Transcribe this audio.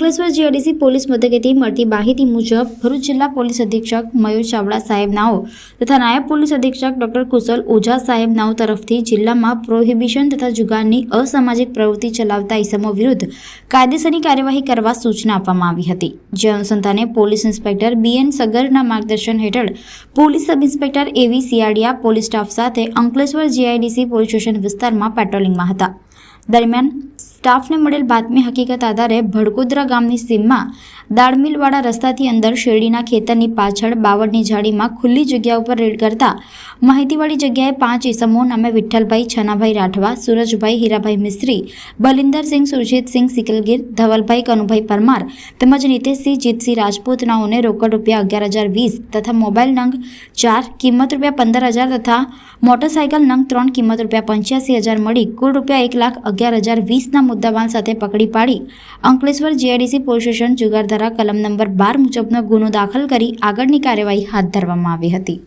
Ankleshwar GRDC police મથકેથી મળતી માહિતી મુજબ ભરૂચ જિલ્લા પોલીસ અધિક્ષક મયુર ચાવડા સાહેબ નાઓ તથા નાયબ પોલીસ અધિક્ષક ડોક્ટર કુશલ ઓઝા સાહેબ નાઓ તરફથી જિલ્લામાં પ્રોહિબિશન તથા જુગારની અસામાજિક પ્રવૃત્તિ ચલાવતા ઇસમો વિરુદ્ધ કાયદેસરની કાર્યવાહી કરવા સૂચના આપવામાં આવી હતી. જે અનુસંધાને પોલીસ ઇન્સ્પેક્ટર બીએન સગરના માર્ગદર્શન હેઠળ પોલીસ સબ ઇન્સ્પેક્ટર એવી સિયાડિયા પોલીસ સ્ટાફ સાથે અંકલેશ્વર જીઆઈડીસી પોલીસ સ્ટેશન વિસ્તારમાં પેટ્રોલિંગમાં હતા. દરમિયાન સ્ટાફને મળેલ બાતમી હકીકત આધારે ભડકુદરા ગામની સીમમાં દાળમિલવાળા રસ્તાથી અંદર શેરડીના ખેતરની પાછળ બાવળની ઝાડીમાં ખુલ્લી જગ્યા ઉપર રેડ કરતા માહિતીવાળી જગ્યાએ પાંચ ઇસમો નામે વિઠ્ઠલભાઈ છનાભાઈ રાઠવા, સુરજભાઈ હીરાભાઈ મિસ્ત્રી, બલિંદરસિંહ સુરજીતસિંહ સિકલગીર, ધવલભાઈ કનુભાઈ પરમાર તેમજ નીતેશસિંહ જીતસિંહ રાજપૂત નાઓને રોકડ રૂપિયા અગિયાર હજાર વીસ તથા મોબાઈલ નંગ ચાર, કિંમત રૂપિયા પંદર હજાર તથા મોટરસાયકલ નંગ ત્રણ, કિંમત રૂપિયા પંચ્યાસી હજાર મળી કુલ રૂપિયા એક લાખ અગિયાર હજાર વીસના મુદ્દામાલ સાથે પકડી પાડી. અંકલેશ્વર જીઆઈડીસી પોલીસ સ્ટેશન જુગારધારા કલમ નંબર બાર મુજબનો ગુનો દાખલ કરી આગળની કાર્યવાહી હાથ ધરવામાં આવી હતી.